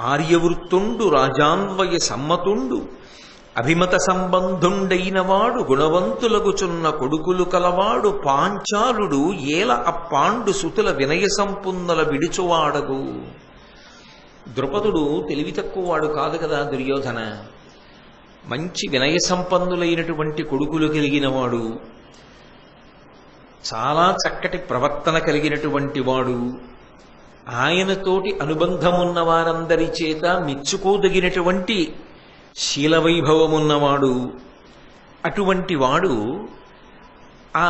ఆర్యవృత్తుండు రాజాన్వయ సమ్మతుండు అభిమత సంబంధుండైనవాడు గుణవంతులగుచున్న కొడుకులు కలవాడు పాంచాలుడు ఏల అప్పాండు సుతుల వినయ సంపున్నల విడుచువాడగు. ద్రుపదుడు తెలివి తక్కువవాడు కాదు కదా దుర్యోధన. మంచి వినయ సంపన్నులైనటువంటి కొడుకులు కలిగినవాడు చాలా చక్కటి ప్రవర్తన కలిగినటువంటి వాడు ఆయనతోటి అనుబంధమున్న వారందరి చేత మెచ్చుకోదగినటువంటి శీలవైభవమున్నవాడు. అటువంటి వాడు ఆ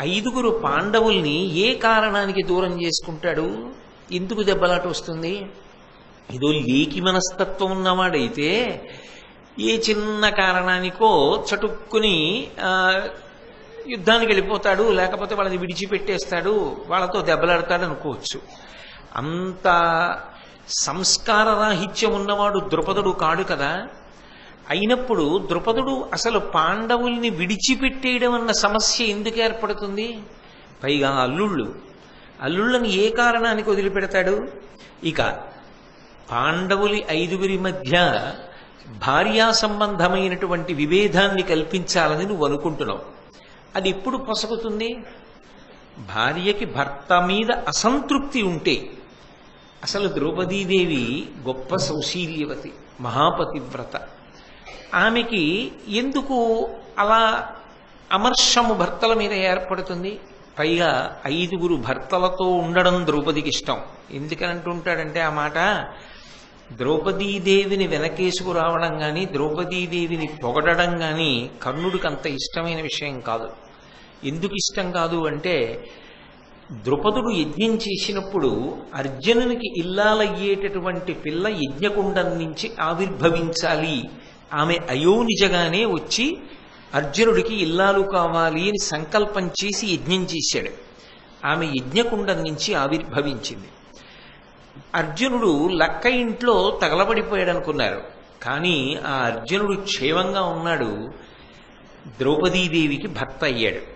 ఐదుగురు పాండవుల్ని ఏ కారణానికి దూరం చేసుకుంటాడు? ఎందుకు దెబ్బలాట వస్తుంది? ఏదో లేకి మనస్తత్వం ఉన్నవాడైతే ఏ చిన్న కారణానికో చటుక్కుని యుద్ధానికి వెళ్ళిపోతాడు లేకపోతే వాళ్ళని విడిచిపెట్టేస్తాడు వాళ్ళతో దెబ్బలాడతాడు అనుకోవచ్చు అంత సంస్కార రాహిత్యం ఉన్నవాడు ద్రుపదుడు కాడు కదా. అయినప్పుడు ద్రుపదుడు అసలు పాండవుల్ని విడిచిపెట్టేయడం అన్న సమస్య ఎందుకు ఏర్పడుతుంది? పైగా అల్లుళ్ళు. అల్లుళ్ళని ఏ కారణానికి వదిలిపెడతాడు? ఇక పాండవులి ఐదుగురి మధ్య భార్యా సంబంధమైనటువంటి విభేదాన్ని కల్పించాలని నువ్వు అనుకుంటున్నావు. అది ఎప్పుడు పొసగుతుంది? భార్యకి భర్త మీద అసంతృప్తి ఉంటే అసలు ద్రౌపదీదేవి గొప్ప సౌశీల్యవతి మహాపతివ్రత. ఆమెకి ఎందుకు అలా అమర్షము భర్తల మీద ఏర్పడుతుంది? పైగా ఐదుగురు భర్తలతో ఉండడం ద్రౌపదికి ఇష్టం. ఎందుకని అంటుంటాడంటే ఆ మాట ద్రౌపదీదేవిని వెనకేసుకురావడం కానీ ద్రౌపదీదేవిని పొగడడం కానీ కర్ణుడికి అంత ఇష్టమైన విషయం కాదు. ఎందుకు ఇష్టం కాదు అంటే ద్రుపదుడు యజ్ఞం చేసినప్పుడు అర్జునునికి ఇల్లాలయ్యేటటువంటి పిల్ల యజ్ఞకుండం నుంచి ఆవిర్భవించాలి. ఆమె అయోనిజగానే వచ్చి అర్జునుడికి ఇల్లాలు కావాలి అని సంకల్పం చేసి యజ్ఞం చేశాడు. ఆమె యజ్ఞకుండం నుంచి ఆవిర్భవించింది. అర్జునుడు లక్క ఇంట్లో తగలబడిపోయాడు అనుకున్నారు కానీ ఆ అర్జునుడు క్షేమంగా ఉన్నాడు. ద్రౌపదీదేవికి భర్త అయ్యాడు.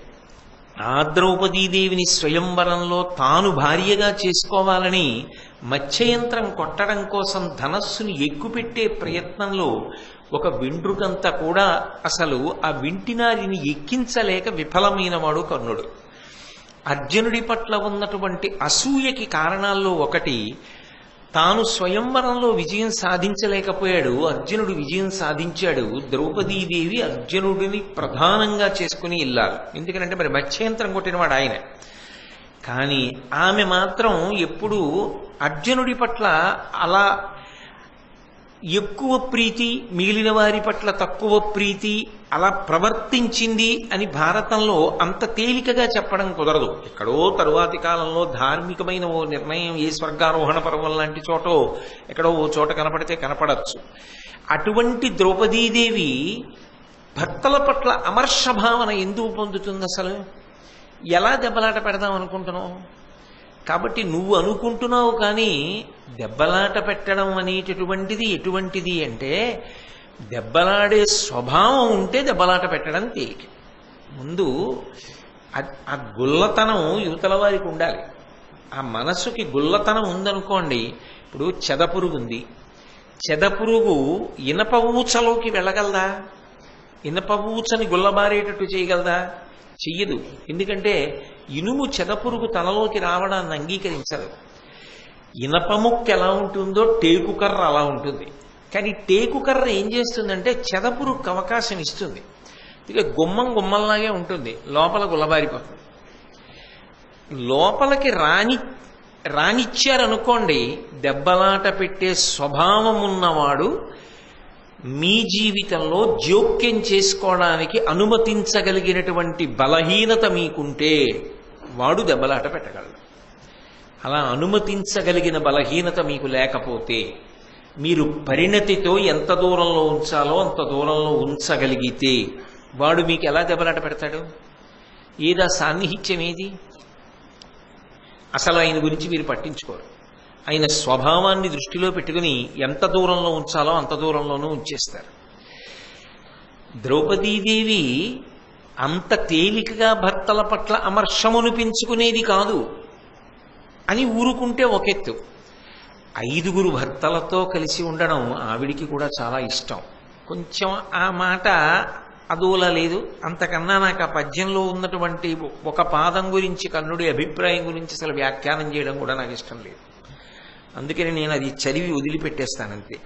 ఆ ద్రౌపదీదేవిని స్వయంవరంలో తాను భార్యగా చేసుకోవాలని మత్స్యయంత్రం కొట్టడం కోసం ధనస్సుని ఎక్కుపెట్టే ప్రయత్నంలో ఒక వెంట్రుకంతా కూడా అసలు ఆ వింటినారిని ఎక్కించలేక విఫలమైన వాడు కర్ణుడు. అర్జునుడి పట్ల ఉన్నటువంటి అసూయకి కారణాల్లో ఒకటి తాను స్వయంవరంలో విజయం సాధించలేకపోయాడు. అర్జునుడు విజయం సాధించాడు. ద్రౌపదీదేవి అర్జునుడిని ప్రధానంగా చేసుకుని ఇల్లాలి ఎందుకంటే మరి మత్స్యంత్రం కొట్టినవాడు ఆయన. కానీ ఆమె మాత్రం ఎప్పుడూ అర్జునుడి పట్ల అలా ఎక్కువ ప్రీతి మిగిలిన వారి పట్ల తక్కువ ప్రీతి అలా ప్రవర్తించింది అని భారతంలో అంత తేలికగా చెప్పడం కుదరదు. ఎక్కడో తరువాతి కాలంలో ధార్మికమైన ఓ నిర్ణయం ఏ స్వర్గారోహణ పర్వం లాంటి చోటో ఎక్కడో ఓ చోట కనపడితే కనపడచ్చు. అటువంటి ద్రౌపదీదేవి భర్తల పట్ల అమర్ష భావన ఎందుకు పొందుతుంది అసలు? ఎలా దెబ్బలాట పెడదాం అనుకుంటున్నావు? కాబట్టి నువ్వు అనుకుంటున్నావు కానీ దెబ్బలాట పెట్టడం అనేటటువంటిది ఎటువంటిది అంటే దెబ్బలాడే స్వభావం ఉంటే దెబ్బలాట పెట్టడం తేలిక. ముందు ఆ- ఆ గుల్లతనం యువతల వారికి ఉండాలి. ఆ మనసుకి గుల్లతనం ఉందనుకోండి ఇప్పుడు చెదపురుగు ఉంది. చెదపురుగు ఇనప ఊచలోకి వెళ్ళగలదా? ఇనప ఊచని గుల్లబారేటట్టు చేయగలదా? చెయ్యదు. ఎందుకంటే ఇనుము చెదపురుగు తనలోకి రావడాన్ని అంగీకరించదు ఇనప ముక్క ఎలా ఉంటుందో టేకు కర్ర అలా ఉంటుంది. కానీ టేకు కర్ర ఏం చేస్తుందంటే చెదపురుగు అవకాశం ఇస్తుంది. ఇక గుమ్మం గుమ్మంలాగే ఉంటుంది లోపల గులబారిపోతుంది లోపలికి రాని రానిచ్చారనుకోండి దెబ్బలాట పెట్టే స్వభావం ఉన్నవాడు మీ జీవితంలో జోక్యం చేసుకోవడానికి అనుమతించగలిగినటువంటి బలహీనత మీకుంటే వాడు దెబ్బలాట పెట్టగలడు. అలా అనుమతించగలిగిన బలహీనత మీకు లేకపోతే మీరు పరిణతితో ఎంత దూరంలో ఉంచాలో అంత దూరంలో ఉంచగలిగితే వాడు మీకు ఎలా దెబ్బలాట పెడతాడు? ఏదా సాన్నిహిత్యం ఏది అసలు ఆయన గురించి మీరు పట్టించుకోరు. ఆయన స్వభావాన్ని దృష్టిలో పెట్టుకుని ఎంత దూరంలో ఉంచాలో అంత దూరంలోనూ ఉంచేస్తారు. ద్రౌపదీదేవి అంత తేలికగా భర్తల పట్ల అమర్షమును పెంచుకునేది కాదు అని ఊరుకుంటే ఒకెత్తు. ఐదుగురు భర్తలతో కలిసి ఉండడం ఆవిడికి కూడా చాలా ఇష్టం. కొంచెం ఆ మాట అదోలా లేదు. అంతకన్నా నాకు ఆ పద్యంలో ఉన్నటువంటి ఒక పాదం గురించి కన్నుడి అభిప్రాయం గురించి అసలు వ్యాఖ్యానం చేయడం కూడా నాకు ఇష్టం లేదు. అందుకని నేను అది చదివి వదిలిపెట్టేస్తానంతే.